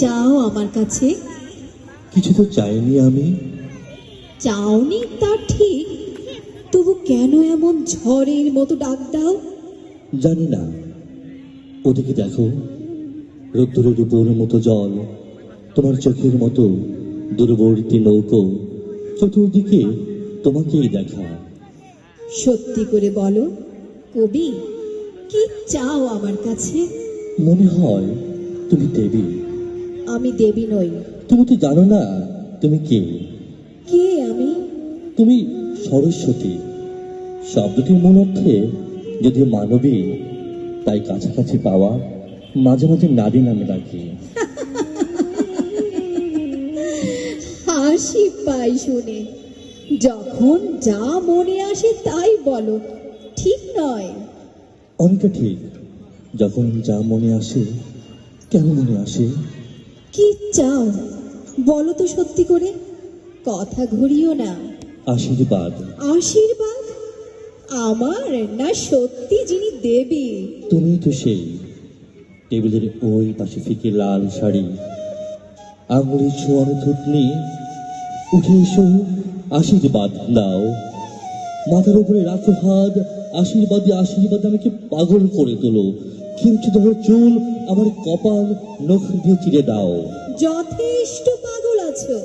চাও আমার কাছে? কিছু তো চাইনি আমি। চাওনি তা ঠিক তবু কেন এমন ঝড়ের মতো ডাক দাও? জানি না। ওদিকে দেখো রোদ্দুরের উপর মতো জল তোমার চোখের মতো দূরবর্তী নৌকো চতুর্দিকে তোমাকেই দেখা। সত্যি করে বলো কবি কি চাও আমার কাছে? মনে হয় তুমি দেবী। আমি দেবী নই। তুমি তো জানো না তুমি কে? কে আমি? তুমি সরস্বতী। শব্দটির মূল অর্থে যদি মানবী তাই কাছাকাছি পাওয়া মাঝে মাঝে নারী নামে ডাকি। হাসি পাই শুনে। যখন যা মনে আসে তাই বলো ঠিক নয়। অনেকটা ঠিক। যখন যা মনে আসে কেন মনে আসে? কি চাও? বলো তো সত্যি করে। কথা ঘুরিও না। আশীর্বাদ। আশীর্বাদ? আমার না সত্যি যিনি দেবী। তুমি তো সেই। টেবিলের ওই পাশে ফিকে লাল শাড়ি। আঙুলে ছোঁয়ানো থুতনি। উঠে এসো আশীর্বাদ দাও মাথার উপরে রাখো হাত আশীর্বাদে আশীর্বাদ আমাকে পাগল করে তোলো। কিন্তু ধরো চুল আমার কপাল নখ দিয়ে চিড়ে দাও। যথেষ্ট পাগল আছো।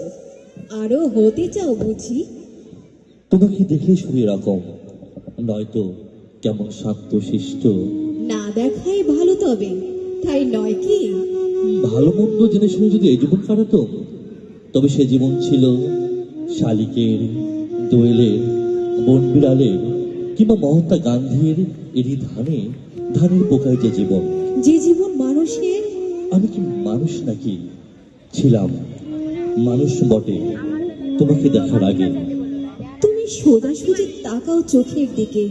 আরও হতে চাও বুঝি? তোমাকে দেখলে শুরু এরকম। নয়তো কেমন শান্ত শিষ্ট না দেখাই ভালো তবে। তাই নয় কি? ভালো মন্দ জেনে শুনে যদি এই জীবন কাটাতো তবে সে জীবন ছিল শালিকের দোয়েলের বনবিড়ালের কিংবা মহাত্মা গান্ধীর এরই ধানে ধানের পোকায় যে জীবন। যে জীবন মানুষের? আমি কি মানুষ নাকি? ছিলাম। মানুষ বটে। তোমাকে দেখার আগে। তুমি সোজাসুজি তাকাও চোখের দিকে।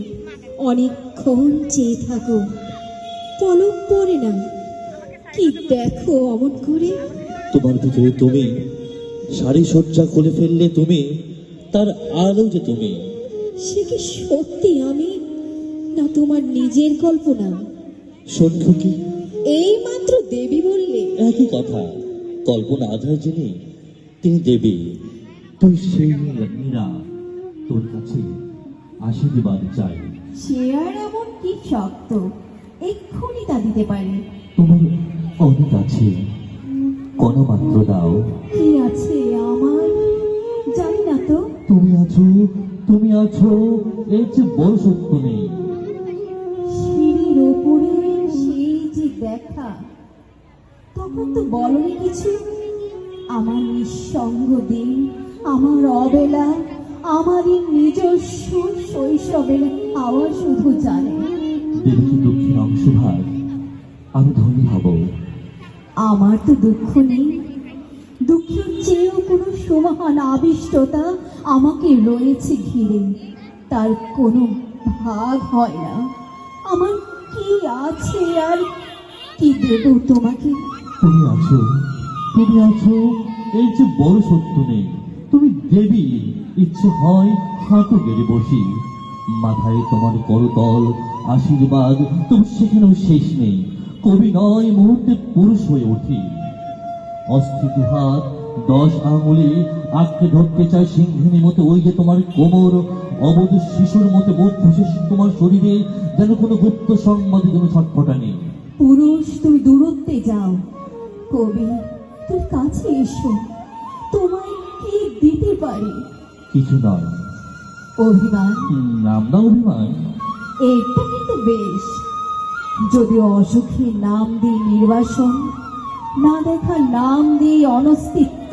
অনেকক্ষণ চেয়ে থাকো। পলক পড়ে না। কি দেখো অমন করে? তোমার ভিতরে তুমি সারি সজ্জা খুলে ফেললে তুমি তার আলো যে তুমি। সে কি সত্যি আমি? না তোমার নিজের কল্পনা। সন্ধ্যু কি? এই মাত্র দেবী বললে। একই কথা। কল্পনা আধার যিনি তিনি দেবী। তুই সেই মীরা তোর কাছে আশীর্বাদ চাই। সে আর এমন কি শক্ত? এক্ষুনি তা দিতে পারে। তোমার অনেক আছে। কণা মাত্র দাও। কি আছে আমার? জানি না তো। তুমি আছো তুমি আছো চেয়ে বড় সত্য নেই সিঁড়ির ওপরে সেই যে দেখা তখন তো বলনি কিছু। আমার নিঃসঙ্গ দিন আমার অবেলা আমারই নিজস্ব শৈশবের হাওয়া শুধু জানে। দেবী দক্ষিণ অংশভাগ? আমি ধনী হব। আমার তো দুঃখ নেই। দুঃখের চেয়েও কোনো সমাহান আবিষ্টতা আমাকে রয়েছে ঘিরে। তার কোনো ভাগ হয় না। আমার কি আছে আর কি দেব তোমাকে? তুমি আছো তুমি আছো এর যে বড় সত্য নেই। তুমি দেবী, ইচ্ছে হয় হাঁটু গেড়ে বসি। মাথায় তোমার করতল, আশীর্বাদ তুমি সেখানেও শেষ নেই। কবি নয়, মুহূর্তে পুরুষ হয়ে উঠি অস্থিত হাত দশ আঙুলে আঁকড়ে ধরতে চায় সিংহিনী মতো ওই যে তোমার কোমর অবধ শিশুর মতো ঘষে তোমার শরীরে যেন কোনো গুপ্ত সংবাদে কোনো ছটফটা নেই। পুরুষ তুমি দূরত্বে যাও। কবি তুই কাছে এসো। তোমায় কি দিতে পারি? কিছু নয়। অভিমান? নাম না অভিমান। এটা কিন্তু বেশ। যদি অসুখী নাম দিই নির্বাসন না দেখা নাম দিই অনস্তিত্ব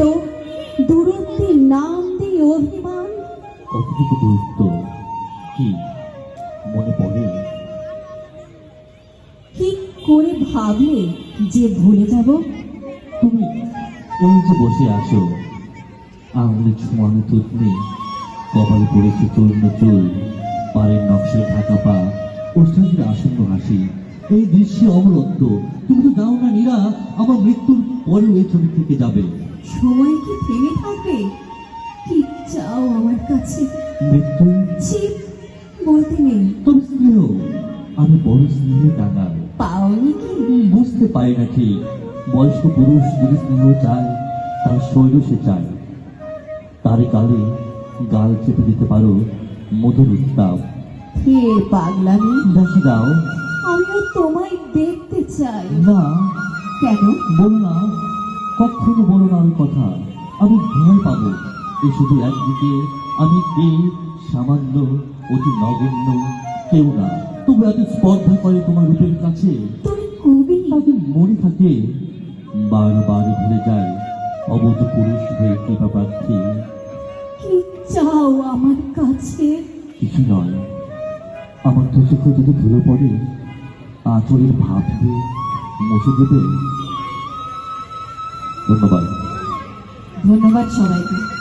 দূরত্বের নাম দিই অভিমান। কতটুকু দূরত্ব কি মনে পড়ে? কি করে ভাবলে যে ভুলে যাব? তুমি এই যে বসে আছো আঙুলে ছোঁয়ানো তুতনি কপালে পড়েছে চূর্ণ চুল পায়ের নকশায় ঢাকা পা ওষ্ঠাদের আসন্ন হাসি এই দৃশ্যে অমরত্ব তুমি তো দাও না নীরা আমার মৃত্যুর পরেও এই ছবি থেকে যাবে। সময় কি থেমে থাকবে? কি চাও আমার কাছে? মৃত্যু? ছি বলতে নেই। তবে স্নেহ আমি বড় স্নেহে টাঙাল পাওনি কি? বুঝতে পারি না ঠিক। বয়স্ক পুরুষ যদি স্নেহ চায় তার শৈল সে চায়। তারই গালে গাল চেপে দিতে পারো মধুর উত্তাপ। ফের পাগলামি। দেখে দাও। আমিও তোমায় দেখতে চাই। না। কেন? বলো না। কখনো বলো না ওই কথা। আমি ভয় পাবো। এই শুধু একদিকে আমি কে? সামান্য অতি নগণ্য। কেউ না। তবু এত স্পর্ধা করে তোমার রূপের কাছে। তুমি কবি। তাকে মনে থাকে বারবার ভুলে যায় অবধ পুরুষ হয়ে কৃপা প্রার্থী। কি চাও আমার কাছে? কিছু নয়। আমার তো চোখে যদি ধুলো পড়ে। আঁচলের ভাব দিয়ে মুছে দেবে ধন্যবাদ। ধন্যবাদ সবাইকে।